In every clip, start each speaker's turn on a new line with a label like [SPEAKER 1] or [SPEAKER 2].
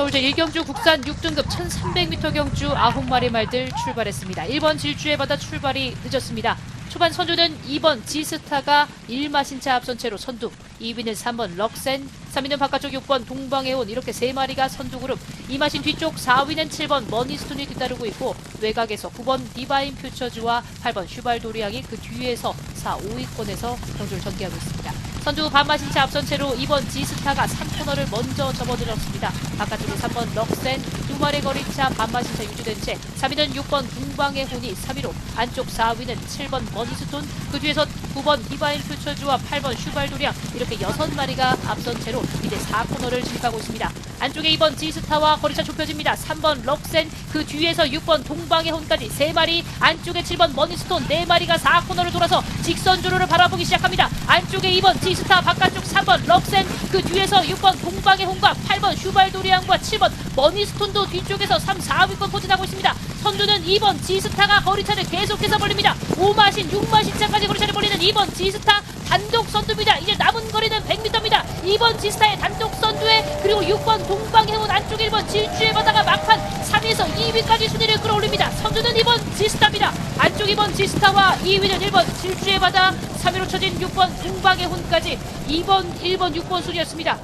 [SPEAKER 1] 서울제 1경주 국산 6등급 1300m 경주 9마리 말들 출발했습니다. 1번 질주에 받아 출발이 늦었습니다. 초반 선두는 2번 지스타가 1마신차 앞선 채로 선두 2위는 3번 럭센 3위는 바깥쪽 6번 동방해온 이렇게 3마리가 선두 그룹 2마신 뒤쪽 4위는 7번 머니스톤이 뒤따르고 있고 외곽에서 9번 디바인 퓨처즈와 8번 슈발도리앙이 그 뒤에서 4, 5위권에서 경주를 전개하고 있습니다. 선두 반마신차 앞선 채로 2번 지스타가 3코너를 먼저 접어들었습니다. 바깥쪽에 3번 럭센 두 마리 거리차 반마신차 유지된 채 3위는 6번 동방의 혼이 3위로 안쪽 4위는 7번 머니스톤 그 뒤에서 9번 디바인 퓨처즈와 8번 슈발도리앙 이렇게 6마리가 앞선 채로 이제 4코너를 진입하고 있습니다. 안쪽에 2번 지스타와 거리차 좁혀집니다. 3번 럭센 그 뒤에서 6번 동방의 혼까지 3마리 안쪽에 7번 머니스톤 4마리가 4코너를 돌아서 직선주로를 바라보기 시작합니다. 안쪽에 2번 지스타 바깥쪽 3번 럭센 그 뒤에서 6번 동방의 혼과 8번 슈발도리안과 7번 머니스톤도 뒤쪽에서 3, 4위권 포진하고 있습니다. 선두는 2번 지스타가 거리차를 계속해서 벌립니다. 5마신, 6마신 차까지 거리차를 벌리는 2번 지스타 단독 선두입니다. 이제 남은 거리는 100m입니다. 2번 지스타의 단독 선두에 그리고 6번 동방해운 안쪽 1번 질주에 바다가 막판 3위에서 2위까지 순위를 끌어올립니다. 선두는 2번 지스타입니다. 안쪽 2번 지스타와 2위는 1번 질주에 바다 3위로 쳐진 6번 동방해운까지 2번, 1번, 6번 순이었습니다.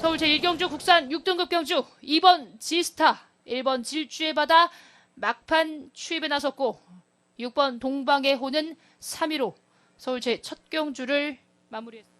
[SPEAKER 1] 서울 제1경주 국산 6등급 경주 2번 지스타 1번 질주의 바다 막판 추입에 나섰고 6번 동방의 호는 3위로 서울 제1 경주를 마무리했습니다.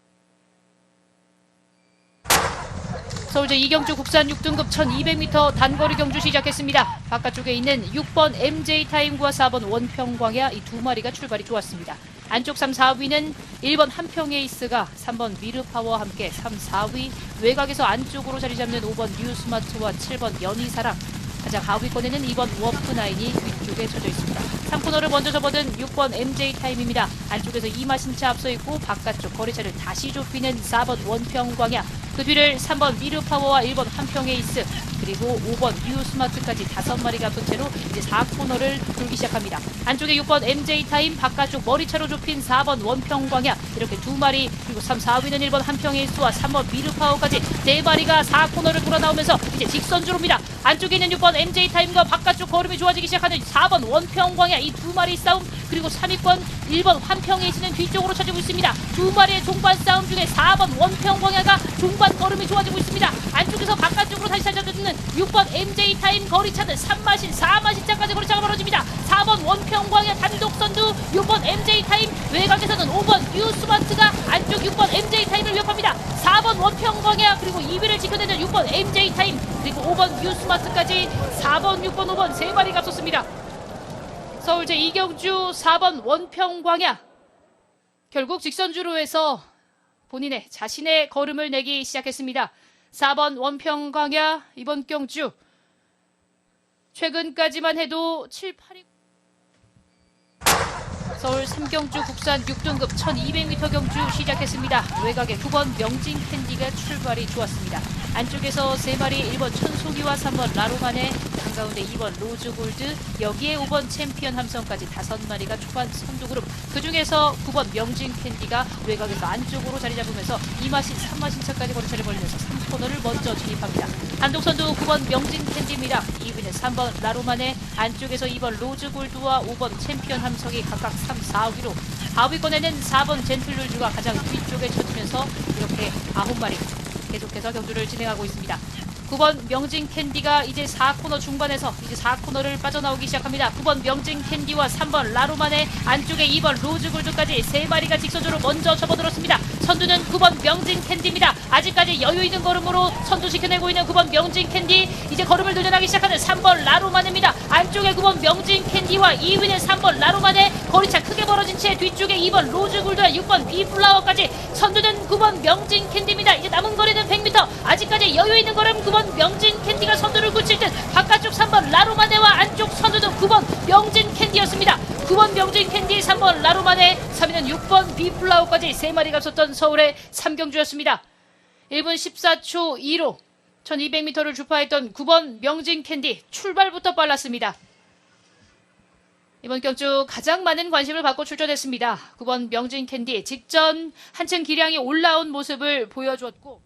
[SPEAKER 1] 서울 제2경주 국산 6등급 1200m 단거리 경주 시작했습니다. 바깥쪽에 있는 6번 MJ 타임과 4번 원평광야 이 두 마리가 출발이 좋았습니다. 안쪽 3, 4위는 1번 한평에이스가 3번 미르파워와 함께 3, 4위 외곽에서 안쪽으로 자리 잡는 5번 뉴스마트와 7번 연희사랑 가장 하위권에는 2번 워프나인이 뒤쪽에 쳐져 있습니다. 3코너를 먼저 접어든 6번 MJ 타임입니다. 안쪽에서 이마신차 앞서 있고 바깥쪽 거리차를 다시 좁히는 4번 원평광야 그 뒤를 3번 미르파워와 1번 한평에이스 그리고 5번 뉴 스마트까지 5마리가 앞선 채로 이제 4코너를 돌기 시작합니다. 안쪽에 6번 MJ 타임 바깥쪽 머리차로 좁힌 4번 원평 광야 이렇게 두 마리 그리고 3, 4위는 1번 한평에이스와 3번 미르파워까지 네 마리가 4코너를 돌아 나오면서 이제 직선주로입니다. 안쪽에 있는 6번 MJ 타임과 바깥쪽 걸음이 좋아지기 시작하는 4번 원평 광야 이 두 마리 싸움 그리고 3위권 1번 한평에이스는 뒤쪽으로 쳐지고 있습니다. 두 마리의 종반 싸움 중에 4번 원평 광야가 종반 걸음이 좋아지고 있습니다. 안쪽에서 바깥쪽으로 다시 찾아주는 6번 MJ 타임 거리차는 3마신 4마신차까지 거리차가 벌어집니다. 4번 원평광야 단독 선두 6번 MJ 타임 외곽에서는 5번 뉴스마트가 안쪽 6번 MJ 타임을 위협합니다. 4번 원평광야 그리고 2위를 지켜내는 6번 MJ 타임 그리고 5번 뉴스마트까지 4번 6번 5번 세 마리가 앞섰습니다. 서울 제2경주 4번 원평광야 결국 직선주로 해서 본인의 자신의 걸음을 내기 시작했습니다. 4번 원평광야 이번 경주 최근까지만 해도 7, 8위 서울 3경주 국산 6등급 1200m 경주 시작했습니다. 외곽에 9번 명진 캔디가 출발이 좋았습니다. 안쪽에서 3마리 1번 천송이와 3번 라로만의 한가운데 2번 로즈골드 여기에 5번 챔피언 함성까지 5마리가 초반 선두 그룹 그 중에서 9번 명진 캔디가 외곽에서 안쪽으로 자리 잡으면서 2마신 3마신 차까지 거리차를 벌리면서 3코너를 먼저 진입합니다. 단독 선두 9번 명진 캔디입니다. 2위는 3번 라로만의 안쪽에서 2번 로즈골드와 5번 챔피언 함성이 각각 3, 4위로 4위권에는 4번 젠틀룰즈가 가장 뒤쪽에 쳐지면서 이렇게 9마리 계속해서 경주를 진행하고 있습니다. 9번 명진 캔디가 이제 4코너 중반에서 이제 4코너를 빠져나오기 시작합니다. 9번 명진 캔디와 3번 라로만의 안쪽에 2번 로즈골드까지 3마리가 직선으로 먼저 접어들었습니다. 선두는 9번 명진 캔디입니다. 아직까지 여유 있는 걸음으로 선두 지켜내고 있는 9번 명진 캔디 이제 걸음을 늘려나기 시작하는 3번 라로만입니다. 안쪽에 9번 명진 캔디와 2위는 3번 라로만의 거리차 크게 벌어진 채 뒤쪽에 2번 로즈골드와 6번 비플라워까지 선두는 9번 명진 캔디입니다. 이제 남은 거리는 100m 아직까지 여유 있는 걸음 9번 명진 캔디가 선두를 굳힐 듯 바깥쪽 3번 라로마네와 안쪽 선두는 9번 명진 캔디였습니다. 9번 명진 캔디 3번 라로마네 3위는 6번 비플라워까지 3마리가 섰던 서울의 3경주였습니다. 1분 14초 2로 1200m를 주파했던 9번 명진 캔디 출발부터 빨랐습니다. 이번 경주 가장 많은 관심을 받고 출전했습니다. 9번 명진 캔디 직전 한층 기량이 올라온 모습을 보여줬고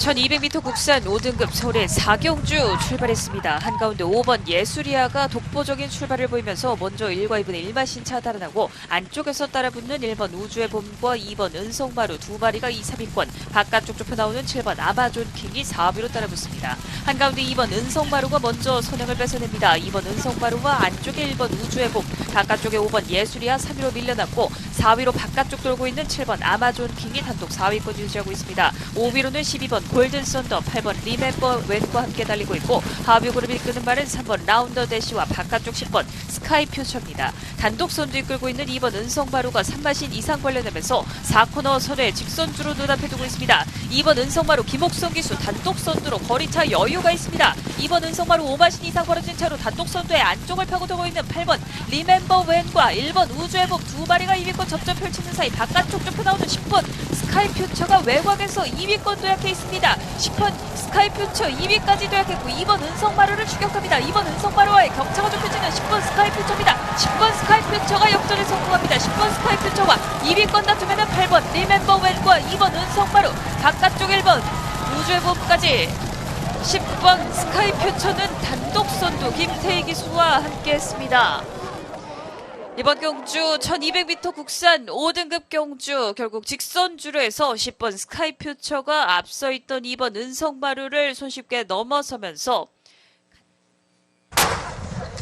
[SPEAKER 2] 1200m 국산 5등급 서울의 4경주 출발했습니다. 한가운데 5번 예수리아가 독보적인 출발을 보이면서 먼저 1과 2분의 1마 신 차 달아나고 안쪽에서 따라붙는 1번 우주의 봄과 2번 은성마루 두 마리가 2, 3위권 바깥쪽 좁혀 나오는 7번 아마존 킹이 4위로 따라붙습니다. 한가운데 2번 은성마루가 먼저 선행을 뺏어냅니다. 2번 은성마루와 안쪽에 1번 우주의 봄 바깥쪽에 5번 예수리아 3위로 밀려났고 4위로 바깥쪽 돌고 있는 7번 아마존 킹이 단독 4위권 유지하고 있습니다. 5위로는 12번 골든 썬더, 8번 리멤버 웬과 함께 달리고 있고 하위 그룹이 이끄는 말은 3번 라운더 대시와 바깥쪽 10번 스카이 퓨처입니다. 단독 선두 이끌고 있는 2번 은성마루가 3마신 이상 걸려내면서 4코너 선에 직선주로 눈앞에 두고 있습니다. 2번 은성마루 김옥성 기수 단독 선두로 거리차 여유가 있습니다. 2번 은성마루 5마신 이상 벌어진 차로 단독 선두의 안쪽을 파고들고 있는 8번 리멤버 웬과 1번 우주의 봄두 마리가 2위권 접전 펼치는 사이 바깥쪽 좁혀 나오는 10번 스카이 퓨처가 외곽에서 2위권 도약해 있습니다. 10번 스카이 퓨처 2위까지 도약했고 2번 은성마루를 추격합니다. 2번 은성마루와의 격차가 좁혀지는 10번 스카이 퓨처입니다. 10번 스카이 퓨처가 역전에 성공합니다. 10번 스카이 퓨처와 2위권 다투면은 8번 리멤버 웬과 2번 은성마루 바깥쪽 1번 우주의 봄까지 10번 스카이 퓨처는 단독 선두 김태희 기수와 함께했습니다. 이번 경주 1200m 국산 5등급 경주 결국 직선주로 해서 10번 스카이 퓨처가 앞서 있던 2번 은성마루를 손쉽게 넘어서면서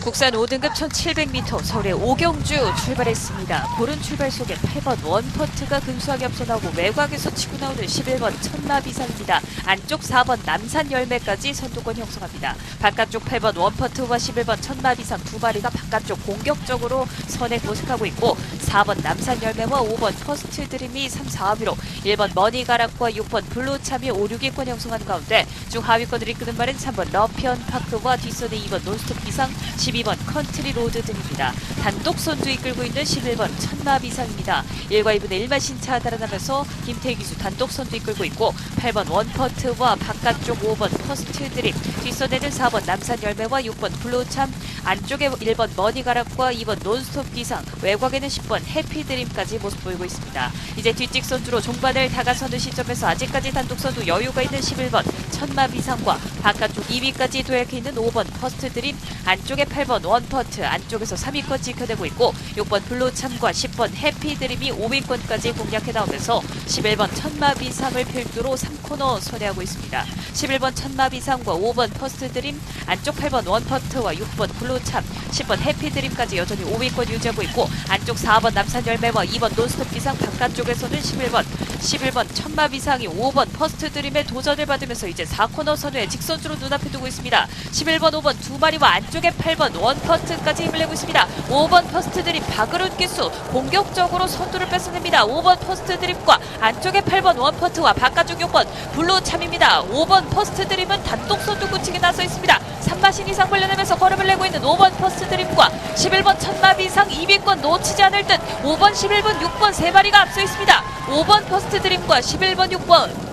[SPEAKER 2] 국산 5등급 1700m 서울의 오경주 출발했습니다. 고른 출발 속에 8번 원퍼트가 근소하게 앞서 나오고 외곽에서 치고 나오는 11번 천마비상입니다. 안쪽 4번 남산 열매까지 선두권 형성합니다. 바깥쪽 8번 원퍼트와 11번 천마비상 두 마리가 바깥쪽 공격적으로 선에 모색하고 있고 4번 남산 열매와 5번 퍼스트 드림이 3, 4위로 1번 머니가락과 6번 블루참이 5, 6위권 형성한 가운데 중 하위권을 이끄는 말은 3번 러피언 파크와 뒷선에 2번 논스톱 비상 12번 컨트리 로드 등입니다. 단독 선두 이끌고 있는 11번 천마비상입니다. 1과 2분의 1마 신차 달아나면서 김태희 기수 단독 선두 이끌고 있고 8번 원퍼트와 바깥쪽 5번 퍼스트 드림 뒷선에는 4번 남산 열매와 6번 블루참 안쪽에 1번 머니가락과 2번 논스톱 기상 외곽에는 10번 해피드림까지 모습 보이고 있습니다. 이제 뒷직 선두로 종반을 다가서는 시점에서 아직까지 단독 선두 여유가 있는 11번 천마 비상과 바깥쪽 2위까지 도약해 있는 5번 퍼스트 드림 안쪽에 8번 원퍼트 안쪽에서 3위권 지켜내고 있고 6번 블루참과 10번 해피드림이 5위권까지 공략해 나오면서 11번 천마 비상을 필두로 3코너 선회하고 있습니다. 11번 천마 비상과 5번 퍼스트 드림 안쪽 8번 원퍼트와 6번 블루참 10번 해피드림까지 여전히 5위권 유지하고 있고 안쪽 4번 남산 열매와 2번 논스톱 비상 바깥쪽에서는 11번 11번 천마 비상이 5번 퍼스트 드림의 도전을 받으면서 이제 4코너 선회에 직선주로 눈앞에 두고 있습니다. 11번 5번 두 마리와 안쪽에 8번 원퍼트까지 힘을 내고 있습니다. 5번 퍼스트 드림 박으론 기수 공격적으로 선두를 뺏어냅니다. 5번 퍼스트 드림과 안쪽에 8번 원퍼트와 바깥쪽 6번 블루 참입니다. 5번 퍼스트 드림은 단독 선두 굳히게 나서 있습니다. 3마신 이상 벌려내면서 걸음을 내고 있는 5번 퍼스트 드림과 11번 천마비 이상 2위권 놓치지 않을 듯 5번 11번 6번 세 마리가 앞서 있습니다. 5번 퍼스트 드림과 11번 6번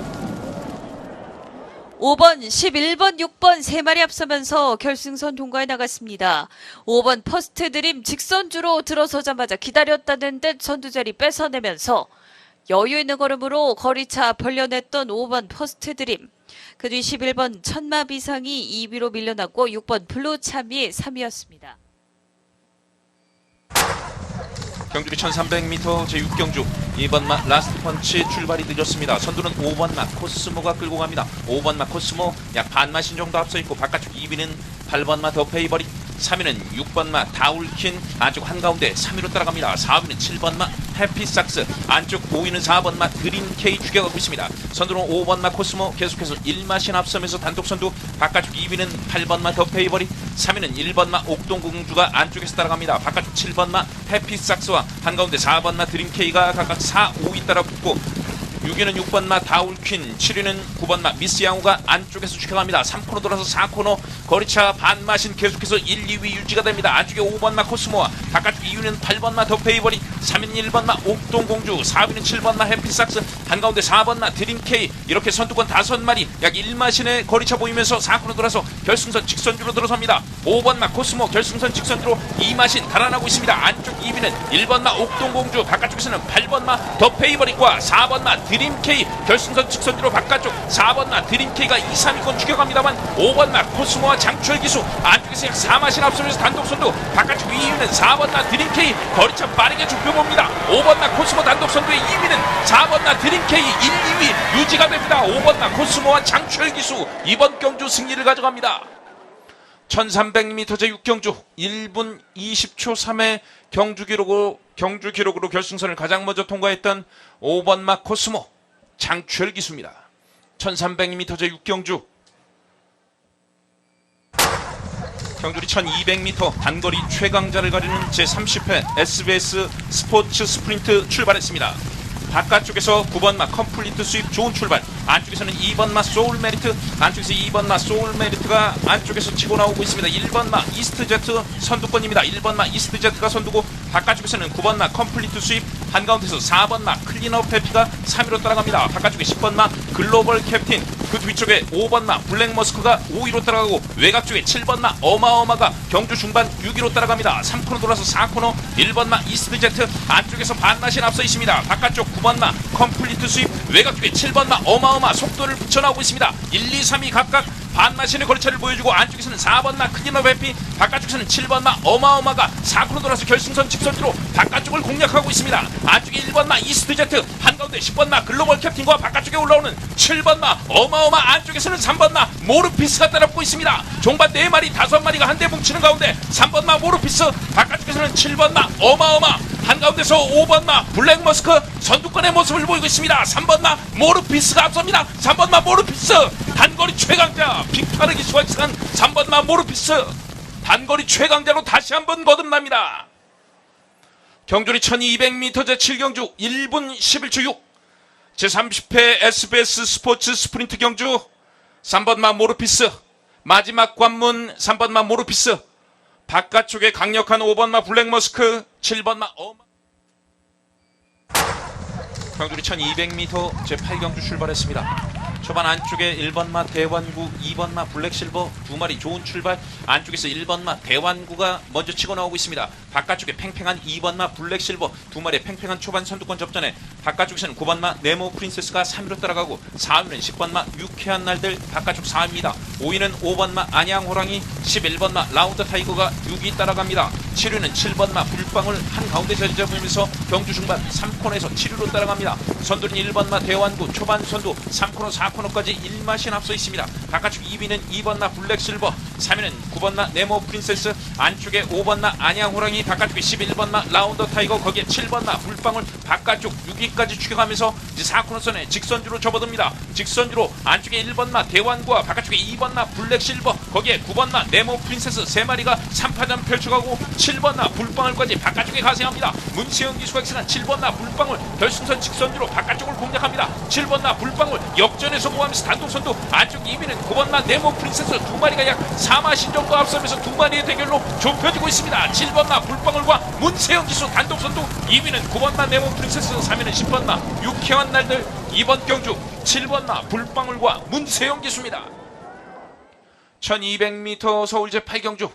[SPEAKER 2] 5번, 11번, 6번 세 마리 앞서면서 결승선 통과해 나갔습니다. 5번 퍼스트 드림 직선주로 들어서자마자 기다렸다는 듯 선두 자리 뺏어내면서 여유 있는 걸음으로 거리차 벌려냈던 5번 퍼스트 드림. 그 뒤 11번 천마비상이 2위로 밀려났고 6번 블루참이 3위였습니다.
[SPEAKER 3] 경주리 1300m 제6경주 2번 마 라스트 펀치 출발이 늦었습니다. 선두는 5번 마 코스모가 끌고 갑니다. 5번 마 코스모 약 반마신 정도 앞서 있고 바깥쪽 2위는 8번 마 더 페이버리 3위는 6번 마 다울킨 안쪽 한가운데 3위로 따라갑니다. 4위는 7번 마 해피삭스 안쪽 5위는 4번 마 그린케이 죽여가고 있습니다. 선두는 5번 마 코스모 계속해서 1마신 앞서면서 단독 선두 바깥쪽 2위는 8번 마 더 페이버리 3위는 1번 마 옥동공주가 안쪽에서 따라갑니다. 바깥쪽 7번 마 해피삭스와 한가운데 4번 마 드림케이가 각각 4, 5위 따라 붙고 6위는 6번 마 다울퀸, 7위는 9번 마 미스 양우가 안쪽에서 추격합니다. 3코너 돌아서 4코너 거리차 반마신 계속해서 1, 2위 유지가 됩니다. 안쪽에 5번 마 코스모와 바깥쪽 2위는 8번 마 더페이버리, 3위는 1번 마 옥동공주, 4위는 7번 마 해피삭스, 한가운데 4번 마 드림케이 이렇게 선두권 5마리 약 1마신의 거리차 보이면서 4코너 돌아서 결승선 직선주로 들어섭니다. 5번 마 코스모 결승선 직선주로 2마신 달아나고 있습니다. 안쪽 2위는 1번 마 옥동공주, 바깥쪽에서는 8번 마 더페이버리과 4번 마 드림 K 결승선 직선으로 바깥쪽 4번 마 드림K가 2, 3위권 추격합니다만 5번 마 코스모와 장철 기수 안쪽에서 약 4마신 앞서면서 단독 선두 바깥쪽 2위는 4번 마 드림K 거리차 빠르게 좁혀봅니다. 5번 마 코스모 단독 선두의 2위는 4번 마 드림K 1, 2위 유지가 됩니다. 5번 마 코스모와 장철 기수 이번 경주 승리를 가져갑니다. 1300m 제 6경주 1분 20초 3의 경주 기록으로 경주 기록으로 결승선을 가장 먼저 통과했던 5번 마 코스모 장철 기수입니다. 1300m 제 6경주. 경주리 1200m 단거리 최강자를 가리는 제30회 SBS 스포츠 스프린트 출발했습니다. 바깥쪽에서 9번 마 컴플리트 수입 좋은 출발. 안쪽에서는 2번 마 소울 메리트. 안쪽에서 2번 마 소울 메리트가 안쪽에서 치고 나오고 있습니다. 1번 마 이스트 제트 선두권입니다. 1번 마 이스트 제트가 선두고 바깥쪽에서는 9번마 컴플리트 수입 한가운데서 4번마 클린업 해피가 3위로 따라갑니다. 바깥쪽에 10번마 글로벌 캡틴 그 뒤쪽에 5번마 블랙머스크가 5위로 따라가고 외곽 쪽에 7번마 어마어마가 경주 중반 6위로 따라갑니다. 3코너 돌아서 4코너 1번마 이스트 제트 안쪽에서 반나신 앞서 있습니다. 바깥쪽 9번마 컴플리트 수입 외곽 쪽에 7번마 어마어마 속도를 붙여나오고 있습니다. 1, 2, 3위 각각 반마신의 거리차를 보여주고 안쪽에서는 4번마 클린업 해피 바깥쪽에서는 7번마 어마어마가 4코너 돌아서 결승선 직선으로 바깥쪽을 공략하고 있습니다. 안쪽에 1번마 이스트 제트 한가운데 10번마 글로벌 캡틴과 바깥쪽에 올라오는 7번마 어마어마 안쪽에서는 3번마 모르피스가 따라붙고 있습니다. 종반 4마리 5마리가 한데 뭉치는 가운데 3번마 모르피스 바깥쪽에서는 7번마 어마어마 한가운데서 5번마 블랙머스크 선두권의 모습을 보이고 있습니다. 3번마 모르피스가 앞섭니다. 3번마 모르피스. 단거리 최강자 빅파르기 수학시간 3번마 모르피스. 단거리 최강자로 다시 한번 거듭납니다. 경주리 1200m 제7경주 1분 11초 6 제30회 SBS 스포츠 스프린트 경주. 3번마 모르피스. 마지막 관문 3번마 모르피스. 바깥쪽에 강력한 5번마 블랙머스크 7번마 어마 경주리 1200m 제8경주 출발했습니다. 초반 안쪽에 1번마 대환구, 2번마 블랙실버 두 마리 좋은 출발. 안쪽에서 1번마 대환구가 먼저 치고 나오고 있습니다. 바깥쪽에 팽팽한 2번마 블랙실버 두 마리의 팽팽한 초반 선두권 접전에 바깥쪽에서는 9번마 네모 프린세스가 3위로 따라가고 4위는 10번마 유쾌한 날들 바깥쪽 4위입니다. 5위는 5번마 안양 호랑이, 11번마 라운드 타이거가 6위 따라갑니다. 7위는 7번마 불방울 한가운데 자리 잡으면서 경주 중반 3코너에서 7위로 따라갑니다. 선두는 1번마 대환구 초반 선두 3코너 4코너까지 1마신 앞서 있습니다. 바깥쪽 2위는 2번마 블랙실버 3위는 9번마 네모 프린세스 안쪽에 5번마 안양 호랑이 바깥쪽에 11번마 라운더 타이거 거기에 7번마 불방울 바깥쪽 6위까지 추격하면서 이제 4코너선에 직선주로 접어듭니다. 직선주로 안쪽에 1번마 대환구와 바깥쪽에 2번마 블랙실버 거기에 9번마 네모 프린세스 3마리가 3파전 펼쳐가고 7번마 불방울까지 바깥쪽에 가세합니다. 문세영 기수가 기승한 7번마 불방울 결승선 직선주로 바깥쪽을 공략합니다. 7번마 불방울 역전에 성공하면서 단독 선두 안쪽 2위는 9번마 네모 프린세스 두 마리가 약 4마신 정도 앞서면서 두 마리의 대결로 좁혀지고 있습니다. 7번 마 불방울과 문세영 기수 단독 선두 2위는 9번 마 네모 프린세스 3위는 10번 마 유쾌한 날들 이번 경주 7번 마 불방울과 문세영 기수입니다. 1200m 서울제 8경주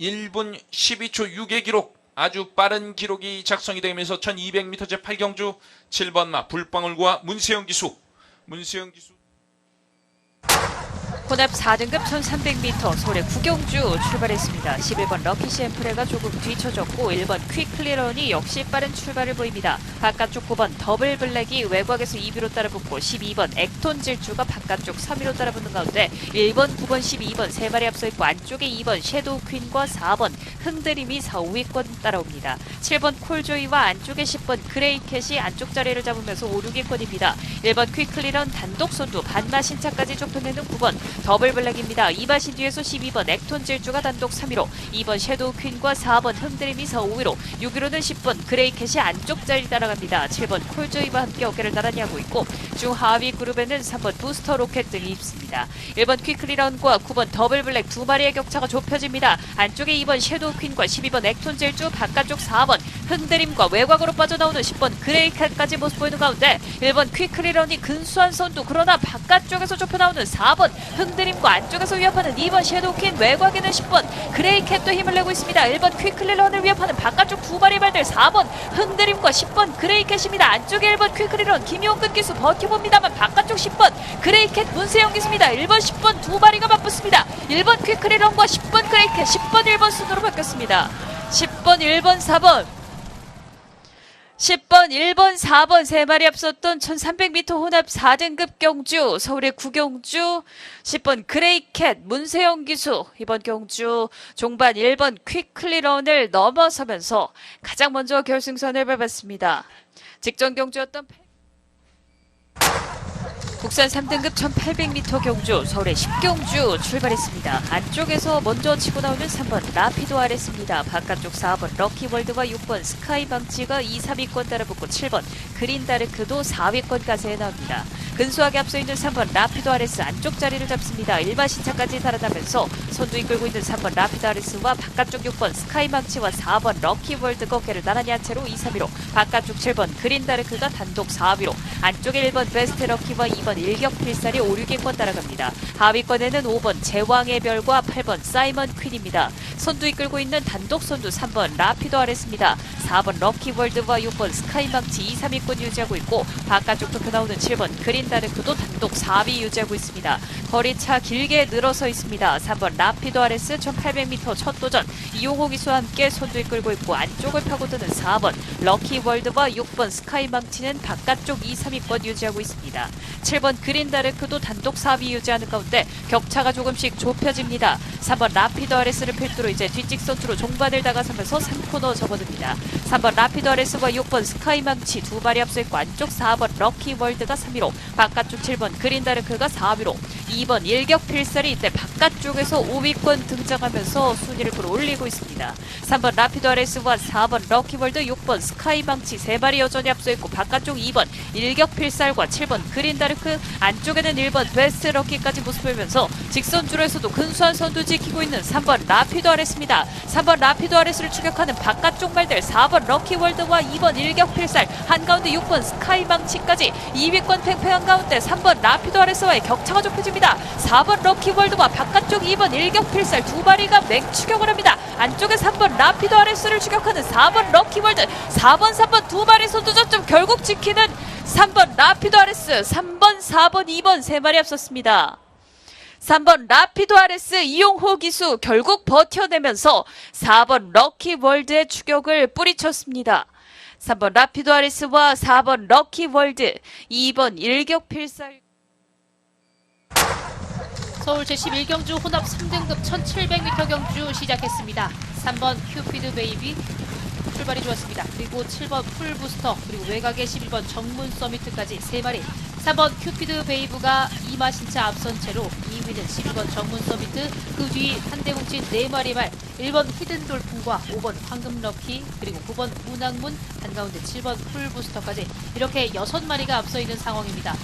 [SPEAKER 3] 1분 12초 6의 기록 아주 빠른 기록이 작성이 되면서 1200m 제 8경주 7번마 불방울과 문세영 기수 문세영 기수
[SPEAKER 2] 혼합 4등급 1300m 서울의 구경주 출발했습니다. 11번 럭키 샘플레가 조금 뒤쳐졌고 1번 퀵클리런이 역시 빠른 출발을 보입니다. 바깥쪽 9번 더블 블랙이 외곽에서 2위로 따라붙고 12번 액톤 질주가 바깥쪽 3위로 따라붙는 가운데 1번, 9번, 12번 세 마리 앞서 있고 안쪽에 2번 섀도우 퀸과 4번 흥드림이 4, 5위권 따라옵니다. 7번 콜조이와 안쪽에 10번 그레이캣이 안쪽 자리를 잡으면서 5, 6위권입니다. 1번 퀵클리런 단독 선두 반마 신차까지 좁혀내는 9번 더블 블랙입니다. 이마신 뒤에서 12번 액톤 질주가 단독 3위로 2번 섀도우 퀸과 4번 흔들림이 4, 5위로 6위로는 10번 그레이캣이 안쪽 자리 따라갑니다. 7번 콜조이와 함께 어깨를 나란히 하고 있고 중하위 그룹에는 3번 부스터 로켓 등이 있습니다. 1번 퀵클리런과 9번 더블 블랙 두 마리의 격차가 좁혀집니다. 안쪽에 2번 섀도우 퀸과 12번 액톤 질주 바깥쪽 4번 흔들림과 외곽으로 빠져나오는 10번 그레이캣까지 모습 보이는 가운데 1번 퀴크리런이 근수한 선두 그러나 바깥쪽에서 좁혀나오는 4번 흔 들림과 안쪽에서 위협하는 2번 섀도우킨 외곽에는 10번 그레이캣도 힘을 내고 있습니다. 1번 퀴크리런을 위협하는 바깥쪽 두 발의 발들 4번 흔들림과 10번 그레이캣입니다. 안쪽에 1번 퀴크리런 김용근 기수 버텨봅니다만 바깥쪽 10번 그레이캣 문세영 기수입니다. 1번 10번 두 마리가 맞붙습니다. 1번 퀴크리런과 10번 그레이캣 10번 1번 순으로 바뀌었습니다. 10번 1번 4번 10번, 1번, 4번 세 마리 앞섰던 1300m 혼합 4등급 경주 서울의 구경주 10번 그레이캣 문세영 기수 이번 경주 종반 1번 퀵클리런을 넘어서면서 가장 먼저 결승선을 밟았습니다. 직전 경주였던 국산 3등급 1800m 경주 서울의 10경주 출발했습니다. 안쪽에서 먼저 치고 나오는 3번 라피도 아레스입니다. 바깥쪽 4번 럭키월드와 6번 스카이방치가 2, 3위권 따라붙고 7번 그린다르크도 4위권까지 나옵니다. 근소하게 앞서 있는 3번 라피도 아레스 안쪽 자리를 잡습니다. 일반 신차까지 달아나면서 선두 이끌고 있는 3번 라피도 아레스와 바깥쪽 6번 스카이망치와 4번 럭키월드 어깨를 나란히 한 채로 2, 3위로 바깥쪽 7번 그린다르크가 단독 4위로 안쪽에 1번 베스트 럭키와 2번 일격필살이 5, 6위권 따라갑니다. 하위권에는 5번 제왕의 별과 8번 사이먼 퀸입니다. 선두 이끌고 있는 단독 선두 3번 라피도 아레스입니다. 4번 럭키월드와 6번 스카이망치 2, 3위권 유지하고 있고 바깥쪽 도표 나오는 7번 그린다르크도 단독 4위 유지하고 있습니다. 거리차 길게 늘어서 있습니다. 3번 라피도 아레스 1800m 첫 도전 이용호 기수와 함께 선두 이끌고 있고 안쪽을 파고드는 4번 럭키월드와 6번 스카이망치는 바깥쪽 2, 3위권 유지하고 있습니다. 7번 그린다르크도 단독 4위 유지하는 가운데 격차가 조금씩 좁혀집니다. 3번 라피도 아레스를 필두로 이제 뒷직 선수로 종반을 다가서면서 3코너 접어듭니다. 3번 라피도 아레스와 6번 스카이망치 두 발이 앞서 있고 안쪽 4번 럭키월드가 3위로 바깥쪽 7번 그린다르크가 4위로 2번 일격필살이 이때 바깥쪽에서 5위권 등장하면서 순위를 끌어올리고 있습니다. 3번 라피도 아레스와 4번 럭키월드 6번 스카이망치 세 발이 여전히 앞서 있고 바깥쪽 2번 일격필살과 7번 그린다르크 안쪽에는 1번 베스트 럭키까지 모습 보이면서 직선줄에서도 근수한 선두 지키고 있는 3번 라피도 아레스입니다. 3번 라피도 아레스를 추격하는 바깥쪽 말들 4번 럭키월드와 2번 일격필살 한가운데 6번 스카이망치까지 2위권 팽팽한 가운데 3번 라피도 아레스와의 격차가 좁혀집니다. 4번 럭키월드와 바깥쪽 2번 일격필살 두 마리가 맹추격을 합니다. 안쪽에 3번 라피도 아레스를 추격하는 4번 럭키월드 4번 3번 두 마리 선두 점점 결국 지키는 3번 라피도 아레스 3번 4번 2번 세 마리 앞섰습니다. 3번 라피도 아레스 이용호 기수 결국 버텨내면서 4번 럭키월드의 추격을 뿌리쳤습니다. 3번 라피도 아레스와 4번 럭키월드 2번 일격필살
[SPEAKER 1] 서울 제11경주 혼합 3등급 1700m 경주 시작했습니다. 3번 큐피드 베이비 출발이 좋았습니다. 그리고 7번 풀부스터 그리고 외곽의 11번 정문 서미트까지 3마리 3번 큐피드 베이브가 이마 신차 앞선 채로 2위는 12번 정문 서미트 그 뒤 한대 뭉친 4마리 말 1번 히든 돌풍과 5번 황금 럭키 그리고 9번 문학문 한가운데 7번 풀부스터까지 이렇게 6마리가 앞서 있는 상황입니다.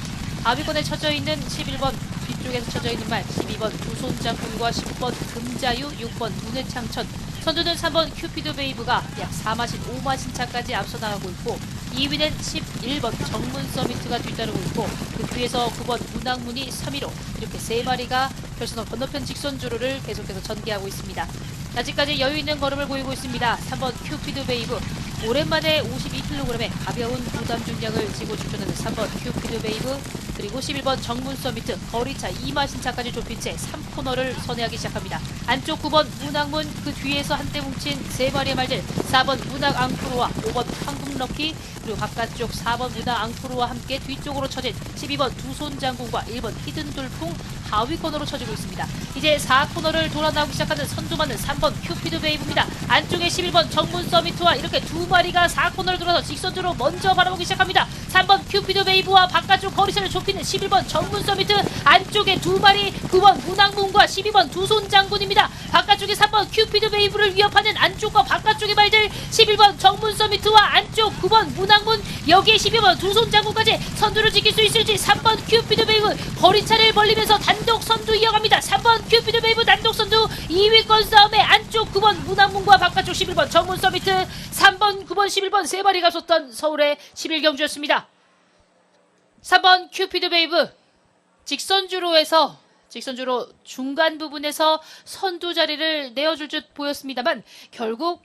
[SPEAKER 1] 하위권에 쳐져 있는 11번 뒤쪽에서 쳐져 있는 말 12번 두손자 군과 10번 금자유 6번 문해창천 선두는 3번 큐피드 베이브가 약 4마신 5마신 차까지 앞서 나가고 있고 2위는 11번 정문 서미트가 뒤따르고 있고 그 뒤에서 9번 문학문이 3위로 이렇게 세 마리가 결선호 건너편 직선 주로를 계속해서 전개하고 있습니다. 아직까지 여유 있는 걸음을 보이고 있습니다. 3번 큐피드 베이브 오랜만에 52kg의 가벼운 부담 중량을 지고 출전하는 3번 큐피드 베이브 그리고 11번 정문 서미트 거리차 2마 신차까지 좁힌 채 3코너를 선회하기 시작합니다. 안쪽 9번 문학문 그 뒤에서 한때 뭉친 세 마리의 말들 4번 문학 앙프로와 5번 황금 럭키 그리고 바깥쪽 4번 문학 앙프로와 함께 뒤쪽으로 쳐진 12번 두손 장군과 1번 히든 돌풍 하위 코너로 쳐지고 있습니다. 이제 4코너를 돌아 나오기 시작하는 선두만은 3번 큐피드 베이브입니다. 안쪽에 11번 정문 서미트와 이렇게 두 마리가 4코너를 돌아서 직선으로 먼저 바라보기 시작합니다. 3번 큐피드 베이브와 바깥쪽 거리차를 좁히는 11번 정문 서미트 안쪽에 두 마리 9번 문학문과 12번 두손 장군입니다. 바깥쪽에 3번 큐피드 베이브를 위협하는 안쪽과 바깥쪽의 말들 11번 정문 서미트와 안쪽 9번 문학문 여기에 12번 두손 장군까지 선두를 지킬 수 있을지 3번 큐피드 베이브 거리차를 벌리면서 단 단독 선두 이어갑니다. 3번 큐피드 베이브 단독 선두 2위권 싸움에 안쪽 9번 문학문과 바깥쪽 11번 정문 서비트 3번 9번 11번 세 마리가 섰던 서울의 11경주였습니다. 3번 큐피드 베이브. 직선주로에서 직선주로 중간 부분에서 선두 자리를 내어줄 듯 보였습니다만 결국